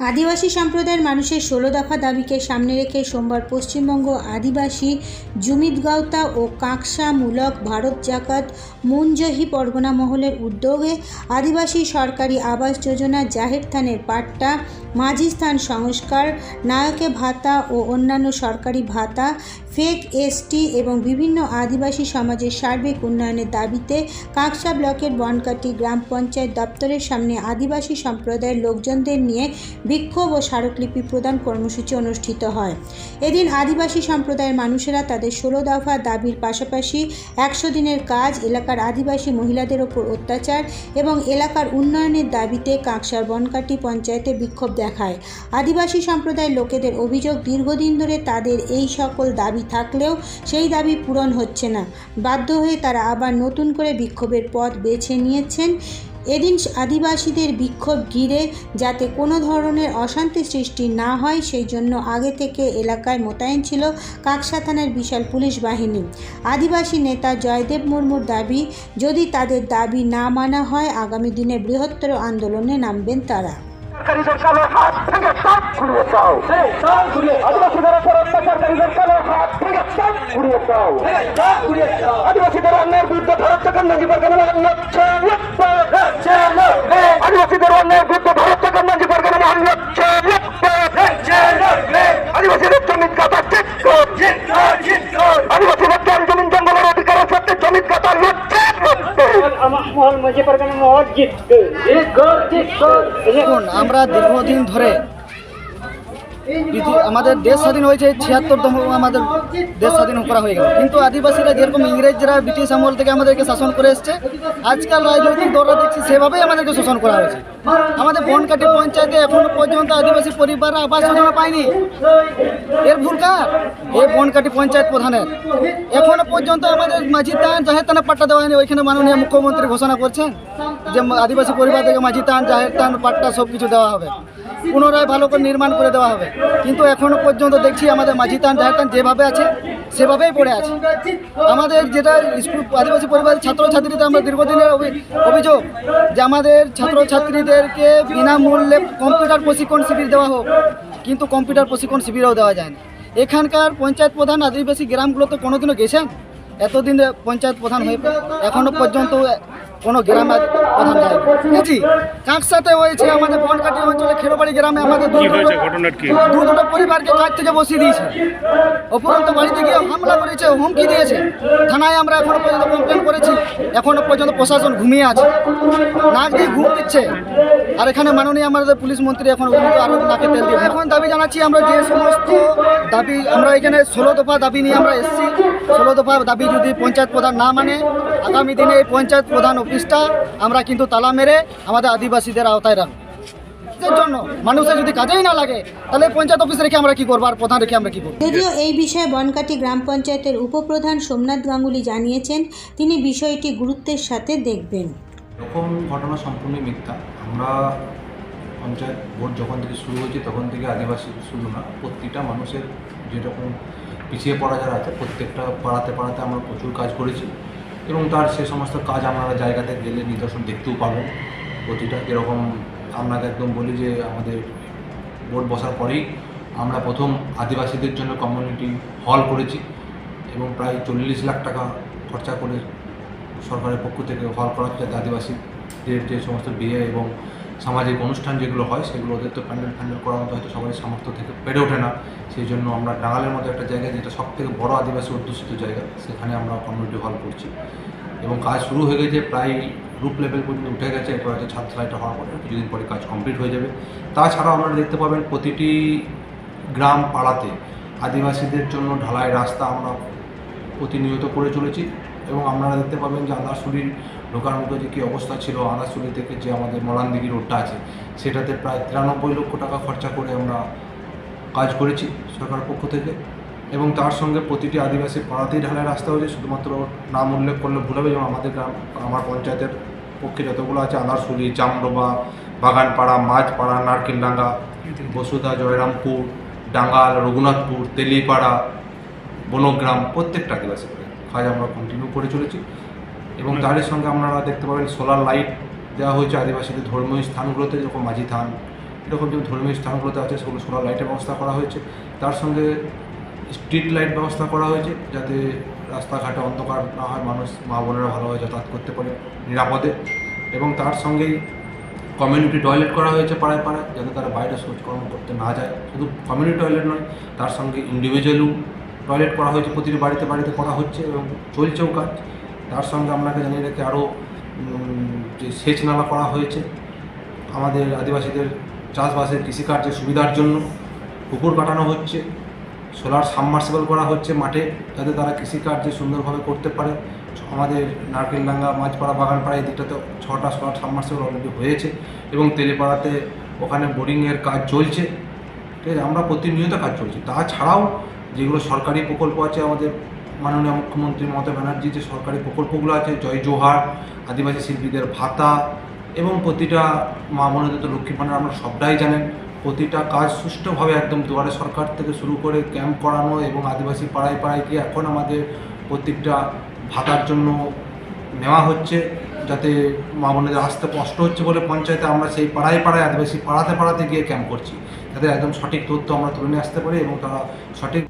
আদিবাসী সম্প্রদায়ের মানুষের ষোলো দফা দাবিকে সামনে রেখে সোমবার পশ্চিমবঙ্গ আদিবাসী জুমিদগাঁওতা ও কাঁকসামূলক ভারত জাকাত মুঞ্জহি পরগনা মহলের উদ্যোগে আদিবাসী সরকারি আবাস যোজনা জাহের থানের পাট্টা, মাঝি স্থান সংস্কার, নায়কে ভাতা ও অন্যান্য সরকারি ভাতা ফেক, এসটি এবং বিভিন্ন আদিবাসী সমাজের সার্বিক উন্নয়নের দাবিতে কাকসা ব্লকের বনকাটি গ্রাম পঞ্চায়েত দপ্তরের সামনে আদিবাসী সম্প্রদায়ের লোকজনদের নিয়ে বিক্ষোভ ও স্মারকলিপি প্রদান কর্মসূচি অনুষ্ঠিত হয়। এদিন আদিবাসী সম্প্রদায়ের মানুষেরা তাদের ষোলো দফা দাবির পাশাপাশি একশো দিনের কাজ, এলাকার আদিবাসী মহিলাদের ওপর অত্যাচার এবং এলাকার উন্নয়নের দাবিতে কাকসার বনকাটি পঞ্চায়েতে বিক্ষোভ দেখায়। আদিবাসী সম্প্রদায়ের লোকেদের অভিযোগ, দীর্ঘদিন ধরে তাদের এই সকল দাবি থাকলেও সেই দাবি পূরণ হচ্ছে না। বাধ্য হয়ে তারা আবার নতুন করে বিক্ষোভের পথ বেছে নিয়েছেন। এদিন আদিবাসীদের বিক্ষোভ ঘিরে যাতে কোনো ধরনের অশান্তি সৃষ্টি না হয়, সেই জন্য আগে থেকে এলাকায় মোতায়েন ছিল কাকসা থানার বিশাল পুলিশ বাহিনী। আদিবাসী নেতা জয়দেব মুর্মুর দাবি, যদি তাদের দাবি না মানা হয়, আগামী দিনে বৃহত্তর আন্দোলনে নামবেন তারা। সরকারিদের কালো হাত ভেঙে সব ঘুরিয়ে দাও আদিবাসীদের ওপর অত্যাচারকারীদের কালো হাত ভেঙে সব ঘুরিয়ে দাও আদিবাসীদের অন্যায়ের বিরুদ্ধে ভারত থেকে নাজি পরগনা লড়ছে লড়ছে আদিবাসীদের অন্যায়ের বিরুদ্ধে আমরা দীর্ঘদিন ধরে আমাদের দেশ স্বাধীন হয়েছে ছিয়াত্তরতম আমাদের দেশ স্বাধীন করা হয়ে গেল। কিন্তু আদিবাসীরা যেরকম ইংরেজরা, ব্রিটিশ আমল থেকে আমাদেরকে শাসন করে এসছে, আজকাল রাজনৈতিক দলরা দেখছি সেভাবেই আমাদেরকে শোষণ করা হয়েছে। আমাদের বনকাটি পঞ্চায়েতে এখনও পর্যন্ত আদিবাসী পরিবাররা আবাস যোজনা পায়নি। এর ভুল কার? এই বনকাটি পঞ্চায়েত প্রধানের। এখনও পর্যন্ত আমাদের মাঝি তান জাহের তানে পাট্টা দেওয়া হয়নি। ওইখানে মাননীয় মুখ্যমন্ত্রী ঘোষণা করছেন যে আদিবাসী পরিবার থেকে মাঝি তান জাহের তান পাট্টা সব কিছু দেওয়া হবে। পুনরায় ভালো করে নির্মাণ করে দেওয়া হবে। কিন্তু এখনও পর্যন্ত দেখছি আমাদের মাঝি তান জাহের তান যেভাবে আছে, সেভাবেই পড়ে আছে। আমাদের যেটা স্কুল, আদিবাসী পরিবারের ছাত্রছাত্রীদের আমরা দীর্ঘদিনের অভি- অভিযোগ যে আমাদের ছাত্রছাত্রীদেরকে বিনামূল্যে কম্পিউটার প্রশিক্ষণ শিবির দেওয়া হোক, কিন্তু কম্পিউটার প্রশিক্ষণ শিবিরও দেওয়া যায় না। এখানকার পঞ্চায়েত প্রধান আদিবাসী গ্রামগুলোতে কোনোদিনও গেছেন? এতদিন পঞ্চায়েত প্রধান হয়ে এখনও পর্যন্ত কোনো গ্রামে প্রধান যায় বুঝছি কাঁকসাতে হয়েছে আমাদের বনকাটি অঞ্চলে খেরোবাড়ি গ্রামে আমাদের দু দুটো দু দুটো পরিবারকে কাজ থেকে বসিয়ে দিয়েছে। অপরন্ত বাড়িতে গিয়ে হামলা করেছে হুমকি দিয়েছে। থানায় আমরা এখনও পর্যন্ত কমপ্লেন করেছি। এখনও পর্যন্ত প্রশাসন ঘুমিয়ে আছে। নাক দিয়ে ঘুম দিচ্ছে। আর এখানে মাননীয় আমাদের পুলিশ মন্ত্রী এখন আরও নাকে তেল দিয়ে এখন দাবি জানাচ্ছি আমরা যে সমস্ত দাবি আমরা এখানে ষোলো দফা দাবি নিয়ে আমরা এসেছি। ষোলো দফা দাবি যদি পঞ্চায়েত প্রধান না মানে আগামী দিনে এই পঞ্চায়েত প্রধান অফিসটা আমরা কিন্তু তালা মেরে আমাদের আদিবাসীদের আওতায় রাখব। এর জন্য মানুষের যদি কাজেই না লাগে তাহলে পঞ্চায়েত অফিস রেখে আমরা কি করব? আর প্রধান রেখে আমরা কি করব? যদিও এই বিষয়ে বনকাটি গ্রাম পঞ্চায়েতের উপপ্রধান সোমনাথ গাঙ্গুলি জানিয়েছেন তিনি বিষয়টি গুরুত্বের সাথে দেখবেন। এরকম ঘটনা সম্পূর্ণই মিথ্যা আমরা পঞ্চায়েত ভোট যখন থেকে শুরু হয়েছে তখন থেকে আদিবাসী শুধু না প্রত্যেকটা মানুষের যেরকম পিছিয়ে পড়া যারা আছে, প্রত্যেকটা পাড়াতে পাড়াতে আমরা প্রচুর কাজ করেছি এবং তার সে সমস্ত কাজ আপনারা জায়গাতে গেলে নিদর্শন দেখতেও পাবেন। প্রতিটা যেরকম আপনাকে একদম বলি যে আমাদের ভোট বসার পরেই আমরা প্রথম আদিবাসীদের জন্য কমিউনিটি হল করেছি এবং প্রায় চল্লিশ লাখ টাকা খরচা করে সরকারের পক্ষ থেকে হল করা হচ্ছে আদিবাসীদের যে সমস্ত বিয়ে এবং সামাজিক অনুষ্ঠান যেগুলো হয়, সেগুলো ওদের তো প্যান্ডেল ফ্যান্ডেল করার মতো হয়তো সবারই সামর্থ্য থেকে পেরে ওঠে না। সেই জন্য আমরা ডাঙালের মতো একটা জায়গা, যেটা সব থেকে বড় আদিবাসী অধ্যুষিত জায়গা, সেখানে আমরা কমিউনিটি হল করছি। এবং কাজ শুরু হয়ে গেছে, প্রায় রুপ লেভেল পর্যন্ত উঠে গেছে, এরপর হয়তো ছাদ ঢালাইটা হওয়ার পরে কিছুদিন পরে কাজ কমপ্লিট হয়ে যাবে। তাছাড়াও আপনারা দেখতে পাবেন, প্রতিটি গ্রাম পাড়াতে আদিবাসীদের জন্য ঢালাই রাস্তা আমরা প্রতিনিয়ত করে চলেছি। এবং আপনারা দেখতে পাবেন যে আনারসুলির ঢোকার মুখে যে কী অবস্থা ছিল আনারসুলি থেকে যে আমাদের মলানদিঘি রোডটা আছে, সেটাতে প্রায় তিরানব্বই লক্ষ টাকা খরচা করে আমরা কাজ করেছি সরকারের পক্ষ থেকে। এবং তার সঙ্গে প্রতিটি আদিবাসী পাড়াতেই ঢালাই রাস্তা হয়েছে, শুধুমাত্র নাম উল্লেখ করলে ভুল হবে, যেমন আমাদের গ্রাম, আমার পঞ্চায়েতের পক্ষে যতগুলো আছে আনারসুলি জামডোবা বাগানপাড়া মাঝপাড়া নারকেলডাঙ্গা, বসুধা, জয়রামপুর, ডাঙ্গাল, রঘুনাথপুর, তেলিপাড়া, বনগ্রাম, প্রত্যেকটা আদিবাসী কাজ আমরা কন্টিনিউ করে চলেছি। এবং তারই সঙ্গে আপনারা দেখতে পাবেন সোলার লাইট দেওয়া হয়েছে আদিবাসীদের ধর্মীয় স্থানগুলোতে, যেরকম মাঝি থান এরকম যে ধর্মীয় স্থানগুলোতে আছে, সেগুলো সোলার লাইটের ব্যবস্থা করা হয়েছে। তার সঙ্গে স্ট্রিট লাইট ব্যবস্থা করা হয়েছে, যাতে রাস্তাঘাটে অন্ধকার না হয়, মানুষ, মা বোনেরা ভালোভাবে যাতায়াত করতে পারে নিরাপদে। এবং তার সঙ্গেই কমিউনিটি টয়লেট করা হয়েছে পাড়ায় পাড়ায়, যাতে তারা বাইরে শৌচকর্ম করতে না যায়। শুধু কমিউনিটি টয়লেট নয়, তার সঙ্গে ইন্ডিভিজুয়ালও টয়লেট করা হয়েছে, প্রতিটি বাড়িতে বাড়িতে করা হচ্ছে এবং চলছেও কাজ। তার সঙ্গে আপনাকে জানিয়ে রেখে আরও যে সেচ নালা করা হয়েছে, আমাদের আদিবাসীদের চাষবাসের কৃষিকার্যের সুবিধার জন্য। পুকুর কাটানো হচ্ছে, সোলার সাবমার্সিবল করা হচ্ছে মাঠে, যাতে তারা কৃষিকার্য সুন্দরভাবে করতে পারে। আমাদের নারকেলডাঙ্গা, মাছপাড়া, বাগানপাড়া, এই দিকটাতে ছটা সোলার সাবমার্সিবল অলরেডি হয়েছে এবং তেলেপাড়াতে ওখানে বোরিংয়ের কাজ চলছে। ঠিক আছে, আমরা প্রতিনিয়ত কাজ চলছে। তাছাড়াও যেগুলো সরকারি প্রকল্প আছে, আমাদের মাননীয় মুখ্যমন্ত্রী মমতা ব্যানার্জি যে সরকারি প্রকল্পগুলো আছে, জয় জোহার, আদিবাসী শিল্পীদের ভাতা এবং প্রতিটা মা বোনেদের তো লক্ষ্মী ভাণ্ডার আমরা সবটাই জানেন, প্রতিটা কাজ সুষ্ঠুভাবে একদম দুয়ারে সরকার থেকে শুরু করে ক্যাম্প করানো এবং আদিবাসী পাড়ায় পাড়ায় গিয়ে এখন আমাদের প্রত্যেকটা ভাতার জন্য নেওয়া হচ্ছে, যাতে মা বোনেদের আসতে কষ্ট হচ্ছে বলে পঞ্চায়েতে আমরা সেই পাড়ায় পাড়ায়, আদিবাসী পাড়াতে পাড়াতে গিয়ে ক্যাম্প করছি। যাতে একদম সঠিক তথ্য আমরা তুলে নিয়ে আসতে পারি এবং তারা সঠিক